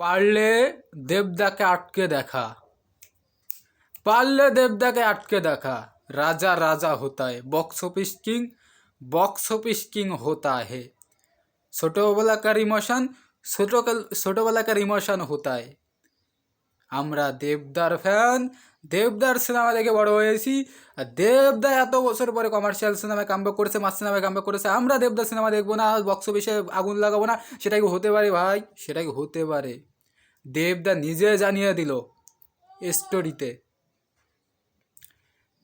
পারলে দেবদাকে আটকে দেখা। পারলে দেবদাকে আটকে দেখা। রাজা রাজা Hota Hai box office king box office king হতা হে ছোটোবেলাকার ইমোশন ছোটো ছোটোবেলাকার ইমোশন হোতায়। আমরা দেবদার ফ্যান দেবদার সিনেমা দেখে বড় হয়েছি। আর দেবদা এত বছর পরে কমার্শিয়াল সিনেমায় কামব্যাক করেছে মাস সিনেমায় কামব্যাক করেছে। আমরা দেবদার সিনেমা দেখব না বক্স অফিসে আগুন লাগাবো না। সেটা কি হতে পারে ভাই? সেটা কি হতে পারে? দেবদা নিজে জানিয়ে দিল স্টোরিতে।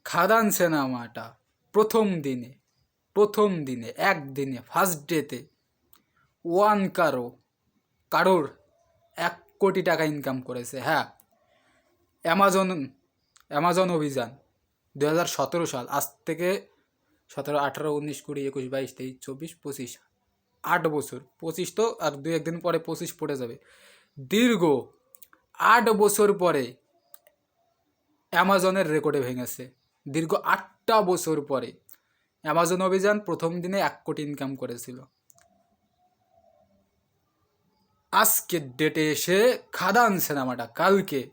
খাদান সিনেমাটা প্রথম দিনে প্রথম দিনে, একদিনে ফার্স্ট ডেতে ওয়ান কারও, কারোর এক কোটি টাকা ইনকাম করেছে হ্যাঁ। অ্যামাজন অ্যামাজন অভিযান দু হাজার সতেরো সাল, আজ থেকে সতেরো, আঠারো, উনিশ, কুড়ি, একুশ, বাইশ, তেইশ, চব্বিশ, পঁচিশ, আট বছর, পঁচিশ তো, আর দু একদিন পরে পঁচিশ পড়ে যাবে। দীর্ঘ আট বছর পরে অ্যামাজনের রেকর্ডে ভেঙেছে। দীর্ঘ আটটা বছর পরে অ্যামাজন অভিযান প্রথম দিনে এক কোটি ইনকাম করেছিল। আজকের ডেটে এসে খাদান সিনেমাটা কালকে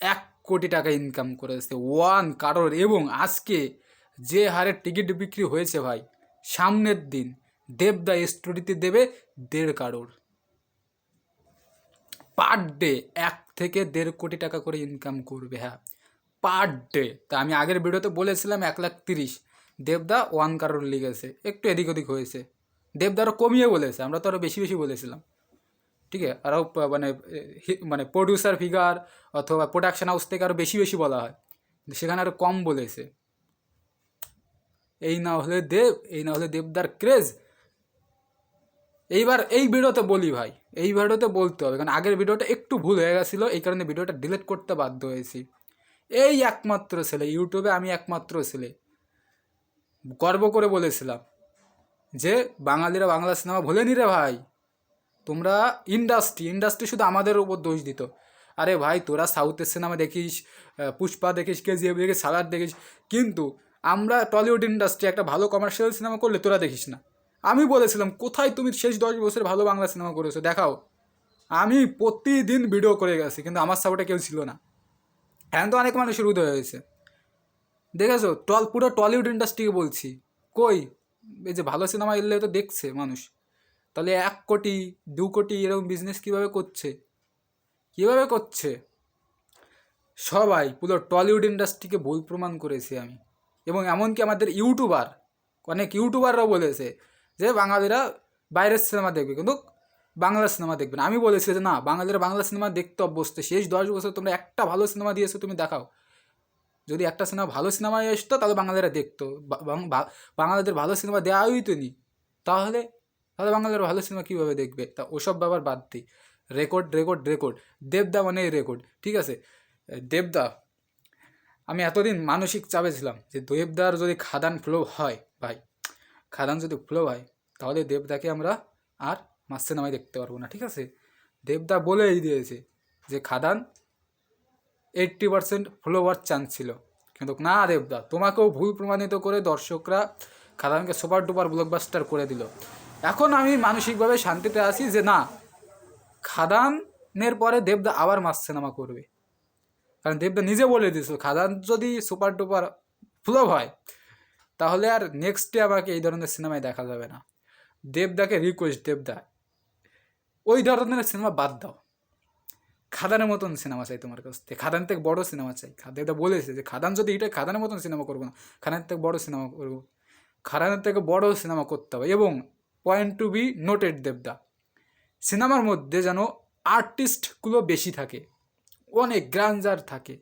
এক কোটি টাকা ইনকাম করেছে। ওয়ান কারোর এবং আজকে যে হারে টিকিট বিক্রি হয়েছে ভাই, সামনের দিন দেবদা স্টোরিতে দেবে দেড় কারোর। পার ডে এক থেকে দেড় কোটি টাকা করে ইনকাম করবে হ্যাঁ। পার ডে তা আমি আগের ভিডিওতে বলেছিলাম এক লাখ তিরিশ। দেবদা ওয়ান কারোর লিগেছে একটু এদিক ওদিক হয়েছে। দেবদা আরও কমিয়ে বলেছে। আমরা তো আরও বেশি বেশি বলেছিলাম। ঠিক আছে? আরও মানে মানে প্রডিউসার ফিগার অথবা প্রোডাকশন হাউস থেকে আরও বেশি বেশি বলা হয়। সেখানে আরও কম বলেছে। এই না হলে দেব, এই না হলে দেবদার ক্রেজ এইবার এই ভিডিওতে বলি ভাই। এই ভিডিওতে বলতে হবে, কারণ আগের ভিডিওটা একটু ভুল হয়ে গেছিল, এই কারণে ভিডিওটা ডিলিট করতে বাধ্য হয়েছি। এই একমাত্র ছেলে ইউটিউবে আমি একমাত্র ছেলে। গর্ব করে বলেছিলাম যে, বাঙালিরা বাংলা সিনেমা ভোলেনি রে ভাই? তোমরা ইন্ডাস্ট্রি ইন্ডাস্ট্রি শুধু আমাদের উপর দোষ দিত। আরে ভাই, তোরা সাউথের সিনেমা দেখিস পুষ্পা দেখিস, কেজিএফ দেখিস সালার দেখিস, কিন্তু আমরা টলিউড ইন্ডাস্ট্রি একটা ভালো কমার্শিয়াল সিনেমা করলে তোরা দেখিস না। আমি বলেছিলাম, কোথায় তুমি শেষ দশ বছর ভালো বাংলা সিনেমা করেছ? দেখাও। আমি প্রতিদিন ভিডিও করে গেছি, কিন্তু আমার সাপোর্টে কেউ ছিল না। এখন তো অনেক মানুষের উদয় হয়েছে। দেখেছ? টল, পুরো টলিউড ইন্ডাস্ট্রিকে বলছি। কই? এই যে ভালো সিনেমা এলে তো দেখছে মানুষ। তাহলে এক কোটি, দু কোটি এরকম বিজনেস কীভাবে করছে? কীভাবে করছে? সবাই, পুরো টলিউড ইন্ডাস্ট্রিকে ভুল প্রমাণ করেছি আমি। এবং এমনকি আমাদের ইউটিউবার অনেক ইউটিউবাররাও বলেছে যে বাঙালিরা বাইরের সিনেমা দেখবে, কিন্তু বাংলা সিনেমা দেখবে না। আমি বলেছি যে না, বাঙালিরা বাংলা সিনেমা দেখতে অভ্যস্ত। শেষ দশ বছর তোমরা একটা ভালো সিনেমা দিয়েছ, তুমি দেখাও। যদি একটা সিনেমা ভালো সিনেমা এসতো তাহলে বাঙালিরা দেখতো। বাঙালিদের ভালো সিনেমা দেওয়াই তো নি তাহলে তাহলে বাঙালিরা ভালো সিনেমা কীভাবে দেখবে? তা ওসব ব্যাপার বাদ দিই রেকর্ড রেকর্ড রেকর্ড। দেবদা মানে রেকর্ড, ঠিক আছে? দেবদা, আমি এতদিন মানসিক চাপে ছিলাম যে দেবদার যদি খাদান ফ্লো হয়, ভাই খাদান যদি ফ্লো হয় তাহলে দেবদাকে আমরা আর মাস সিনেমায় দেখতে পারব না, ঠিক আছে? দেবদা বলেই দিয়েছে যে Khadaan eighty percent follower chance ছিল। কিন্তু না দেবদা, তোমাকেও ভুল প্রমাণিত করে দর্শকরা খাদানকে সুপার ডুপার ব্লকবাস্টার করে দিল। এখন আমি মানসিকভাবে শান্তিতে আছি যে না, খাদানের পরে দেবদা আবার মাস সিনেমা করবে। কারণ দেবদা নিজে বলে দিয়েছিল, খাদান যদি সুপার ডুপার ফ্লপ হয় তাহলে আর নেক্সট ডে আমাকে এই ধরনের সিনেমায় দেখা যাবে না। দেবদাকে রিকোয়েস্ট দেবদা, ওই ধরনের সিনেমা বাদ দাও। খাদানের মতন সিনেমা চাই তোমার কাছ থেকে। খাদান থেকে বড় সিনেমা চাই। দেবদা বলেছে যে, খাদান যদি এটা খাদানের মতন সিনেমা করব না, খাদানের থেকে বড় সিনেমা করব। খাদানের থেকে বড় সিনেমা করতে হবে এবং পয়েন্ট টু বি নোটেড দেবদা। সিনেমার মধ্যে যেন আর্টিস্টগুলো বেশি থাকে, অনেক গ্রাঞ্জার থাকে।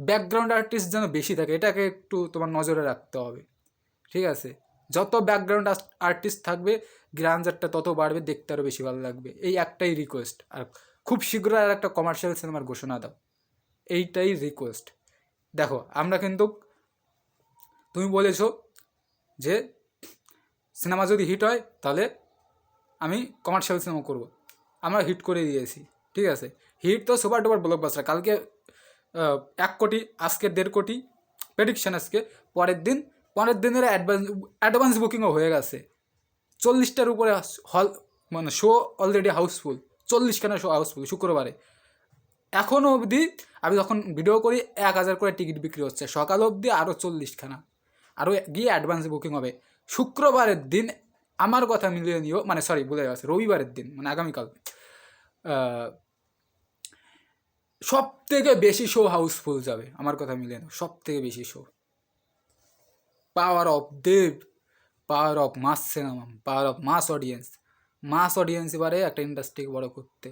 ব্যাকগ্রাউন্ড আর্টিস্ট যেন বেশি থাকে, এটাকে একটু তোমার নজরে রাখতে হবে। ঠিক আছে? যত ব্যাকগ্রাউন্ড আর্টিস্ট থাকবে গ্রাঞ্জারটা তত বাড়বে, দেখতে আরও বেশি ভালো লাগবে। এই একটাই রিকোয়েস্ট আর খুব শীঘ্রই আর একটা কমার্শিয়াল সিনেমার ঘোষণা দাও। এইটাই রিকোয়েস্ট দেখো, আমরা কিন্তু, তুমি বলেছ যে সিনেমা যদি হিট হয়, তাহলে আমি কমার্শিয়াল সিনেমা করব। আমরা হিট করে দিয়েছি। ঠিক আছে? হিট তো সুপার ডুপার ব্লকবাস্টার কালকে এক কোটি, আজকে দেড় কোটি প্রেডিকশান আজকে। পরের দিন, পরের দিনের অ্যাডভান্স অ্যাডভান্স বুকিংও হয়ে গেছে। চল্লিশটার উপরে হল মানে শো অলরেডি হাউসফুল চল্লিশখানা শো হাউসফুল শুক্রবারে। এখনও অবধি আমি যখন ভিডিও করি, এক হাজার করে টিকিট বিক্রি হচ্ছে। সকাল অবধি আরও চল্লিশখানা। আরও গিয়ে অ্যাডভান্স বুকিং হবে। শুক্রবারের দিন আমার কথা মিলিয়ে নিও মানে সরি বলে গেছে, রবিবারের দিন মানে আগামীকাল। সব থেকে বেশি শো হাউসফুল যাবে, আমার কথা মিলে না সব থেকে বেশি show power of Dev power of mass cinema power of mass audience mass audience এবারে একটা ইন্ডাস্ট্রিকে বড় করতে,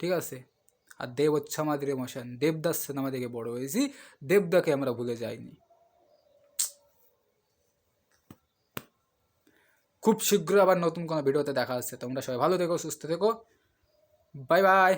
ঠিক আছে? আর দেব হচ্ছে আমাদের ইমোশন দেবদাস সিনেমা থেকে বড় হয়েছি দেবদাকে আমরা ভুলে যাইনি। খুব শীঘ্র আবার নতুন কোনো ভিডিওতে দেখা হচ্ছে, তোমরা সবাই ভালো থেকো, সুস্থ থেকো। Bye bye